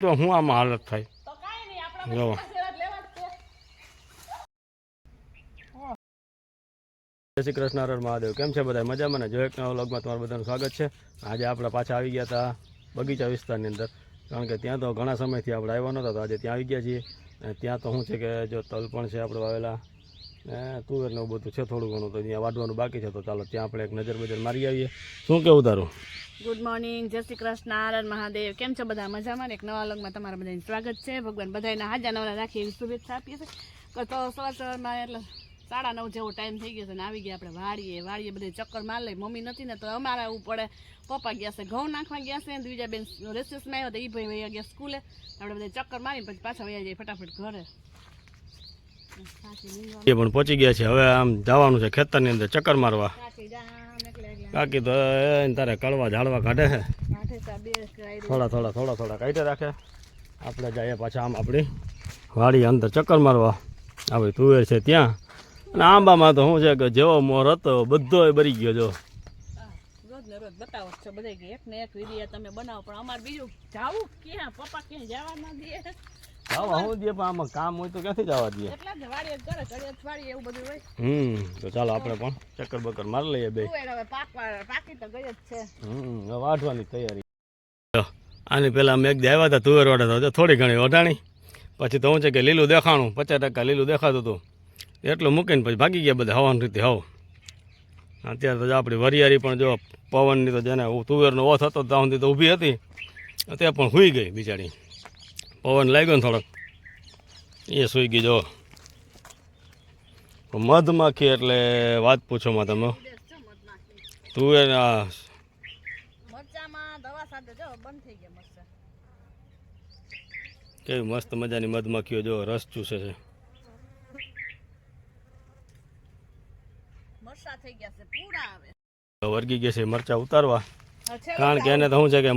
તો હું આમાં હાલત થાય. જો. જય શ્રી કૃષ્ણ હર હર મહાદેવ. કેમ છે બધા મજામાં ને? જો એક નવા વ્લોગમાં તમારું બધાનું સ્વાગત છે. આજે આપણે પાછા આવી ગયા હતા બગીચા વિસ્તારની અંદર. કારણ કે ત્યાં તો ઘણા સમયથી આપણે આવ્યા નહોતા તો આજે ત્યાં આવી ગયા છીએ. અને ત્યાં તો શું છે કે જો તલ પણ છે આપણે વાવેલા. ને તુવેર ને એવું બધું છે થોડું ઘણું તો ત્યાં વાઢવાનું બાકી છે તો ચાલો ત્યાં આપણે એક નજર બજર મારી આવીએ. શું કેવું તારું? ગુડ મોર્નિંગ જય શ્રી કૃષ્ણ આનંદ મહાદેવ. કેમ છો બધા? મજામાં ને? એક નવા લગમાં તમારા બધાને સ્વાગત છે. ભગવાન બધાને હાજા નવરા રાખી એવી શુભેચ્છા આપીએ છીએ. તો સવાર સવારમાં એટલે સાડા નવ જેવો ટાઈમ થઈ ગયો છે ને આવી ગયા આપણે વાડીએ. વાડીએ બધે ચક્કર માર લઈ. મમ્મી નથી ને તો અમારે એવું પડે પપ્પા ગયા છે ઘઉં નાખવા ગયા છે બીજા બેન રેસેસમાં આવ્યો તો એ ભાઈ વૈયા ગયા સ્કૂલે. આપણે બધે ચક્કર મારી પછી પાછા વૈયા જઈએ ફટાફટ ઘરે. એ પણ પહોંચી ગયા છે. હવે આમ જવાનું છે ખેતરની અંદર ચક્કર મારવા. એકલા. તો તારે કળવા ઝાડવા કાઢે છે. થોડા થોડા થોડા થોડા કાઢી રાખે. આપણે જઈએ પાછા આમ આપણી વાડી અંદર ચક્કર મારવા. આવી તુવેર છે ત્યાં. અને આંબામાં તો શું છે કે જેવો મોર હતો બધો બરી ગયો જો. બતાવો છો બધા એક ને એક વીડિયો તમે બનાવો પણ અમારે બીજું જાવું ક્યાં? પપ્પા ક્યાં જવા ના દે. આવા શું દે પણ આમાં કામ હોય તો ક્યાંથી જવા દે? હમ તો ચાલો આપણે પણ ચક્કર બક્કર મારી લઈએ બે. પાકી તો ગઈ જ છે. હમ વાઢવાની તૈયારી. આની પહેલાં મેં એક દી આવ્યા હતા તુવેર વાળા તો થોડી ઘણી વઢાણી. પછી તો હું છે કે લીલું દેખાણું પચાસ ટકા લીલું દેખાતું હતું. એટલું મૂકીને પછી ભાગી ગયા બધા હવાની રીતે હવ. અત્યારે તો આપણી વરિયાળી પણ જો પવનની તો જેને તુવેરનો ઓથ હતો ત્યાં સુધી તો ઊભી હતી તે પણ સૂઈ ગઈ બિચારી. પવન લાગ્યો ને થોડોક. એ સૂઈ ગઈ જો. મધમાખી એટલે વાત પૂછો માં તમે તું મરચા. કેવી મસ્ત મજાની મધમાખીઓ જો. રસ ચૂસે છે. વળગી ગયા છે પૂરા વર્ગી ગયા છે મરચા ઉતારવા. કારણ કે એને તો શું છે કે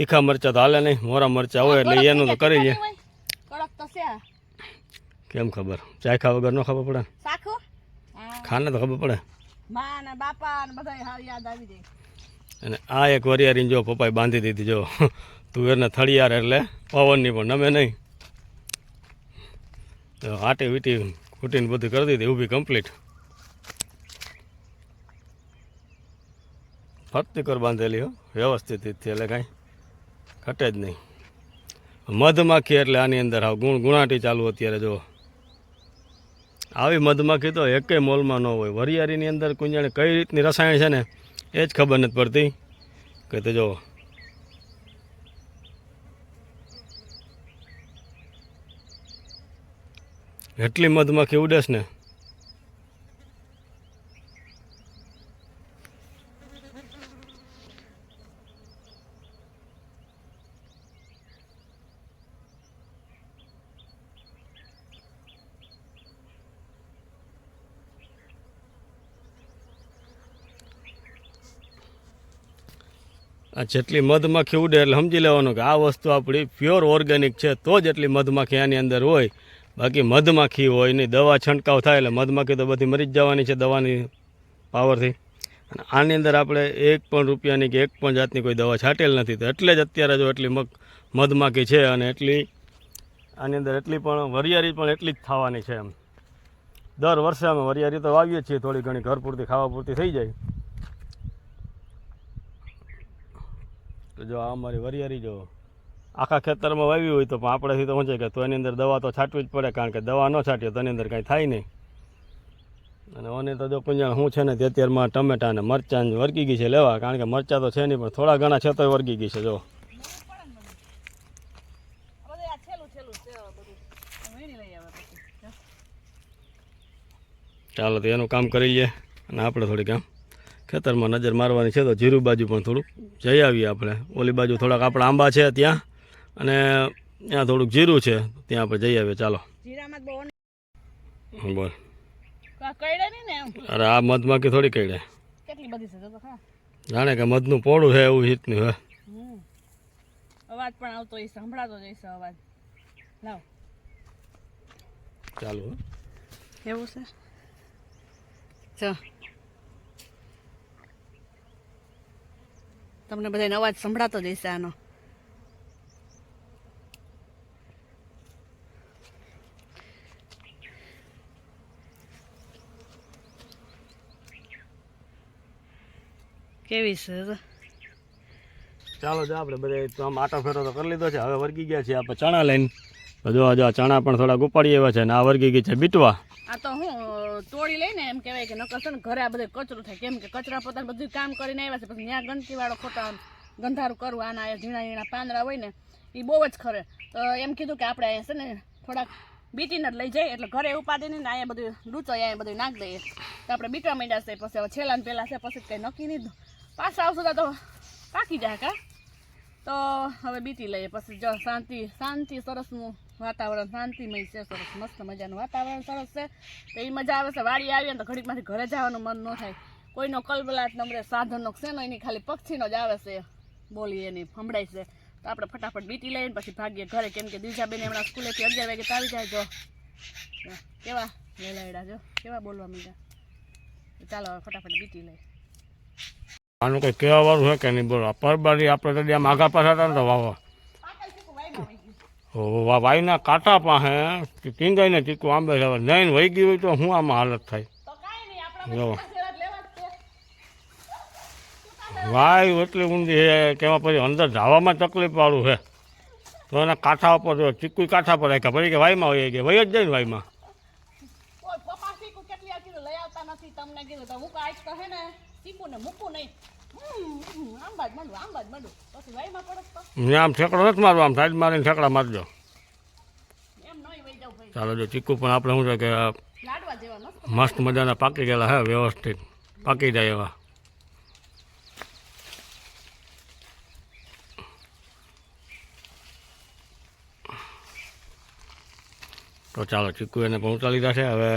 તીખા મરચા તો હાલે નહીં મોરા મરચા હોય એટલે એનું તો કરી લે. તો. કેમ ખબર? ચાખ્યા વગર ન ખબર પડે? ખાને તો ખબર પડે. અને આ એક વરિયારી જો પપ્પાએ બાંધી દીધી જો. તુવેરને થળિયાર એટલે પવનની પણ નમે નહીં. તો આટી વીટી ખૂટીને બધું કરી દીધી ઊભી કમ્પ્લીટ ફરતી કર બાંધેલી હો વ્યવસ્થિત એટલે કાંઈ. ઘટે જ નહીં. મધમાખી એટલે આની અંદર આવ ગુણ ગુણાટી ચાલુ અત્યારે જો. આવી મધમાખી તો એકેય મોલમાં ન હોય. વરિયાળીની અંદર કુંજાણે કઈ રીતની રસાયણ છે ને, એ જ ખબર નથી પડતી. કે તો જો. એટલી મધમાખી ઉડેશ ને આ જેટલી મધમાખી ઉડે એટલે સમજી લેવાનું કે આ વસ્તુ આપણી પ્યોર ઓર્ગેનિક છે, તો જ એટલી મધમાખી આની અંદર હોય. બાકી મધમાખી હોય નહીં, દવા છંટકાવ થાય એટલે મધમાખી તો બધી મરી જ જવાની છે દવાની પાવરથી અને આની અંદર આપણે એક પણ રૂપિયાની કે એક પણ જાતની કોઈ દવા છાંટેલ નથી. તો એટલે જ અત્યારે જો એટલી મધમાખી છે અને એટલી, આની અંદર એટલી પણ વરિયાળી પણ એટલી જ થવાની છે એમ. દર વર્ષે અમે વરિયાળી તો વાવીએ છીએ, થોડી ઘણી ઘર પૂરતી, ખાવા પૂરતી થઈ જાય. તો જો આ અમારી વરિયાળી જો આખા ખેતરમાં વાવી હોય તો પણ આપણેથી તો છે કે તો એની અંદર દવા તો છાંટવી જ પડે, કારણ કે દવા ન છાંટીએ તો એની અંદર કાંઈ થાય નહીં. અને ઓને તો જો કુંજણ શું છે ને તે અત્યારમાં ટમેટા અને મરચાં વર્ગી ગઈ છે લેવા, કારણ કે મરચાં તો છે નહીં, પણ થોડા ઘણા છે તોય વર્ગી ગઈ છે, જો. ચાલો તો એનું કામ કરી લઈએ અને આપણે થોડીક આમ ખેતરમાં નજર મારવાની છે તો જીરું બાજુ પણ થોડુંક જઈ આવીએ આપણે. ઓલી બાજુ થોડાક આપણા આંબા છે ત્યાં અને ત્યાં થોડુંક જીરું છે. ત્યાં આપણે જઈ આવીએ. ચાલો. બોલ. કઈડે નહીં ને એમ? અરે આ મધમાખી થોડી કઈડે જાણે કે મધનું પોળું છે એવું રીતનું હે હમ. અવાજ પણ આવતો સંભળાતો જઈશ અવાજ. લાવ. ચાલુ. એવું છે? જો. તમને બધાને અવાજ સંભળાતો જ આનો. કેવી છે ચાલો જો આપણે બધે આમ આટો ફેરો તો કરી લીધો છે. હવે વર્ગી ગયા છે આપણે ચણા લઈને. જો જો ચણા પણ થોડા ઉપાડી એવા છે ને આ વર્ગી ગઈ છે બીટવા. આ તો હું તોડી લઈને એમ કહેવાય કે નકર છે ને ઘરે આ બધે કચરો થાય. કેમ કે કચરા પોતાનું બધું કામ કરીને આવ્યા છે. પછી ત્યાં ગંદકી વાળો ખોટા ગંધારું કરવું આના ઝીણા ઝીણા પાંદડા હોય ને એ બહુ જ ખરે. તો એમ કીધું કે આપણે અહીંયા છે ને થોડાક બીટીને જ લઈ જઈએ, એટલે ઘરે ઉપાડીને ને અહીંયા બધું લૂચો અહીંયા બધું નાખ દઈએ. તો આપણે બીટવા માંડ્યા છે, પછી હવે છેલ્લા પહેલાં છે, પછી કંઈ નક્કી નહીં પાછા આવશું તો પાકી જાય કા? તો હવે બીટી લઈએ, પછી જો શાંતિ શાંતિ સરસનું વાતાવરણ શાંતિમય છે, સરસ મસ્ત મજાનું વાતાવરણ સરસ છે. તો એ મજા આવે છે, વાડી આવીએ તો ઘડીકમાંથી ઘરે જવાનું મન ન થાય. કોઈનો કલબલાટ નમરે સાધનનો છે ને, એની ખાલી પક્ષીનો જ આવે છે, બોલી એની, સંભળાય છે. તો આપણે ફટાફટ બીટી લઈએ ને પછી ભાગીએ ઘરે, કેમ કે દીજાબેન હમણાં સ્કૂલેથી અગિયાર વાગે આવી જાય જો. કેવા લેલાયડા જો, કેવા બોલવા માંડ્યા. ચાલો હવે ફટાફટ બીટી લઈ. આનું કંઈ કહેવા વાળું છે કે નહીં બોલો? પરબારી આપણે તો આમ આગા પાછા હતા ને તો વાવા. વાયના કાંટા પાસે ટીંગાઈને ચીકું આંબે છે નહીં વહી ગયું હોય તો શું આમાં હાલત થાય? કાંઈ જો. વાય એટલી ઊંડી છે કે એમાં પછી અંદર જવામાં તકલીફ વાળું છે. તો એના કાંઠા ઉપર જો ચીકુ કાંઠા પર રાખ્યા. પછી કે વાયમાં હોય ગયા. વહી જ જાય ને વાયમાં. કોઈ પપ્પા શીખું કેટલી લઈ આવતા નથી તમને કીધું. હું કાંઈક કહે ને ચીકુ ને મૂકું નહીં. આમ ઠેકડો નથી મારવા, આમ સાઈડ મારીને ઠેકડા મારજો. ચાલો જો ચીકુ પણ આપણે શું છે કે મસ્ત મજાના પાકી ગયેલા હે, વ્યવસ્થિત. પાકી જાય એવા. તો ચાલો ચીકુ એને પહોંચાડી લીધા છે હવે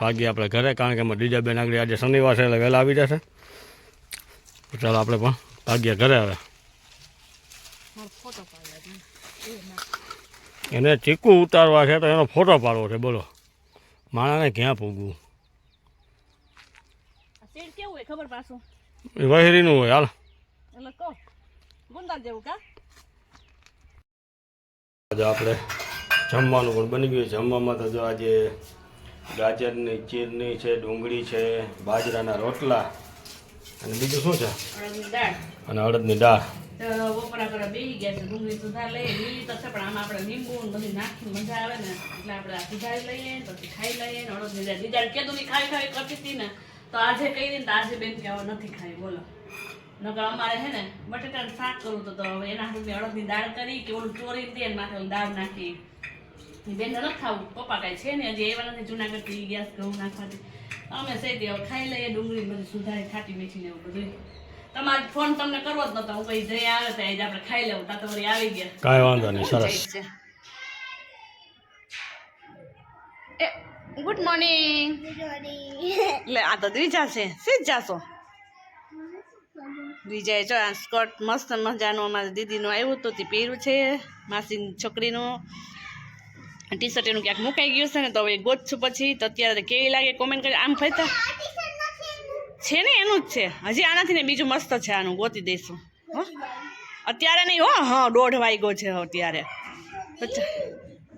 ભાગીએ આપણે ઘરે, કારણ કે એમાં બીજા બેન આગળ આજે શનિવાર છે એટલે વહેલા આવી જશે. ચાલો આપણે પણ ભાગ્યા ઘરે પાડ્યો એને ચીકુ ઉતારવા છે તો એનો ફોટો પાડવો છે બોલો. માણાને ક્યાં પૂગવું એ વહેરીનું હોય હાલ. આજે આપણે જમવાનું પણ બની ગયું જમવામાં તો જો આજે ગાજરની ચીરની છે ડુંગળી છે બાજરાના રોટલા અને બીજું શું છે? અને અડદની દાળ. તો આપણે લીંબુ ને આજે આજે બેન કે નથી ખાઈ બોલો. નકર અમારે હે ને બટેટાનું શાક કરવું તો હવે એના હાથે અડદની દાળ કરી કે ઓલું ચોરી દે માથે દાળ નાખી. બેન નથી ખાવું પપ્પા કાંઈ છે ને હજી એવા નથી જુનાગઢથી ગેસ ઘઉં નાખવાથી. અમે સહી હવે ખાઈ લઈએ ડુંગળી બધું સુધારી ખાટી મીઠી ને એવું બધું. તમારે ફોન તમને કરવો જ નતો હું કઈ જઈ આવે તો આજે આપણે ખાઈ લેવું તા તો વળી આવી ગયા. કાંઈ વાંધો નહીં સરસ. ગુડ મોર્નિંગ એટલે આ તો દ્વિજા છે સીજ જાશો? દ્વિજાએ જો આ સ્કર્ટ મસ્ત મજાનું અમારી દીદીનું આવ્યું હતું તે પહેર્યું છે માસીની છોકરીનું. ટી શર્ટ એનું ક્યાંક મુકાઈ ગયું છે ને, તો હવે ગોતશું પછી. તો અત્યારે કેવી લાગે કોમેન્ટ કરી, આમ ફરતા? છે ને, એનું જ છે. હજી આનાથી ને બીજું મસ્ત છે આનું, ગોતી દઈશું. હો? અત્યારે નહીં, હો? હા, દોઢ વાગ્યો છે અત્યારે.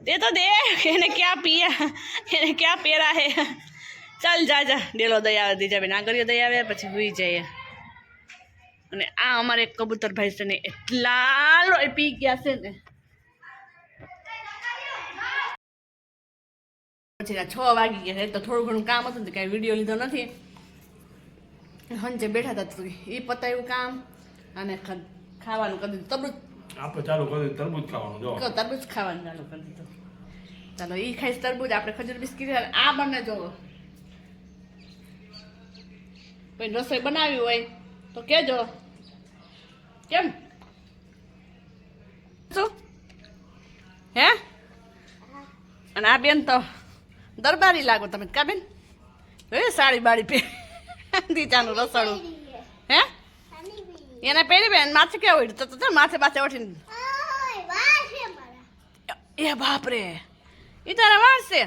તે તો દે એને ક્યાં પીયા, એને ક્યાં પહેરા હે? ચાલ જા જા. ડેલો દઈ આવે દીજા બેન આગળ દઈ આવે પછી હુઈ જઈએ. અને આ અમારે કબૂતર કબૂતરભાઈ છે ને એટલા પી ગયા છે ને. પછી છ વાગી ગયા છે. તો થોડું ઘણું કામ હતું કાંઈ વીડિયો લીધો નથી. હંચે બેઠા હતા તો એ પતાવ્યું કામ અને ખાવાનું કરી દીધું. તબલું આપણે ચાલુ કરી તરબૂજ ખાવાનું જો. તરબૂજ ખાવાનું ચાલુ કરી દીધું. ચાલો એ ખાઈશ તરબૂજ આપણે ખજૂર બિસ્કીટ આ બંને જોવો. કોઈ રસોઈ બનાવી હોય તો કેજો. કેમ? હે? અને આ બેન તો દરબારી લાગો, તમે કા બેન? સાડી બાડી પહેરી. દીચાનું રસોડું હે? એને પહેરી બેન, માથે કેવું હોય તો માથે પાસે ઉઠીને એ બાપરે. એ તારા વાળશે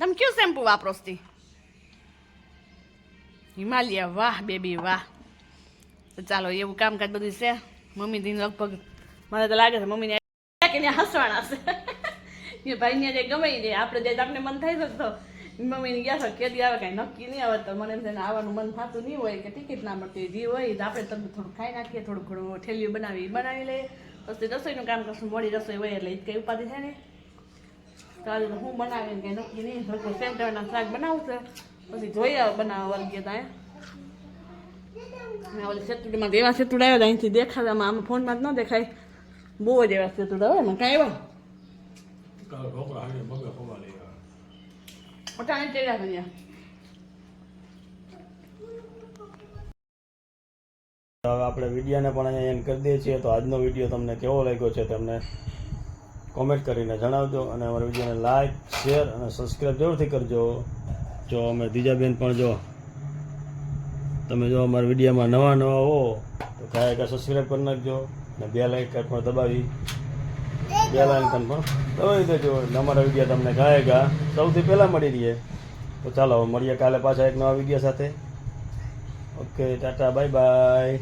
તમે કયું શેમ્પુ વાપરો? હિમાલય વાહ, બેબી વાહ. તો ચાલો, એવું કામકાજ બધું છે. મમ્મી દિન લગભગ, મને તો લાગે છે મમ્મીને કે હસવાના છે. એ ભાઈને જે ગમે તે આપણે જે આપણે મન થાય શકતો મમ્મીને ગયા છો કેદી આવે કાંઈ નક્કી નહીં આવે તો મને એમ આવવાનું મન થતું નહીં હોય કે ટિકિટ ના મળતી જે હોય તો આપણે તમે થોડું ખાઈ નાખીએ, થોડું ઘણું ઠેલીઓ બનાવી બનાવી લઈએ. પછી રસોઈનું કામ કરશું, મોડી રસોઈ હોય એટલે એ કંઈ ઉપાધિ થાય ને. તો આજે હું બનાવીને કંઈ નક્કી નહીં. થોડું સેન્ટરના શાક બનાવું પછી જોઈએ બનાવવા વર્ગીએ ત્યાં અને ઓલી સેતુડીમાં એવા સેતુડ આવ્યા અહીંથી દેખાડામાં આમ ફોનમાં જ ન દેખાય. બહુ જ એવા સેતુડ હોય, એમાં કાંઈ એવા હવે આપણે વિડીયોને પણ અહીંયા એન્ડ કરી દઈએ છીએ. તો આજનો વીડિયો તમને કેવો લાગ્યો છે તમને કોમેન્ટ કરીને જણાવજો અને અમારા વિડીયોને લાઈક શેર અને સબસ્ક્રાઈબ જરૂરથી કરજો. જો અમે દીજાબેન પણ જો તમે જો અમારા વિડીયોમાં નવા નવા હો, તો કાંઈ કાંઈ સબસ્ક્રાઈબ કરી નાખજો અને બે લાઇકન પણ દબાવી. બે લાઇકન પણ. તમે દેજો અમારા વીડિયો તમને ગાયગા સૌથી પહેલાં મળી રહીએ. તો ચાલો મળીએ કાલે પાછા એક નવા વીડિયો સાથે. Okay tata bye bye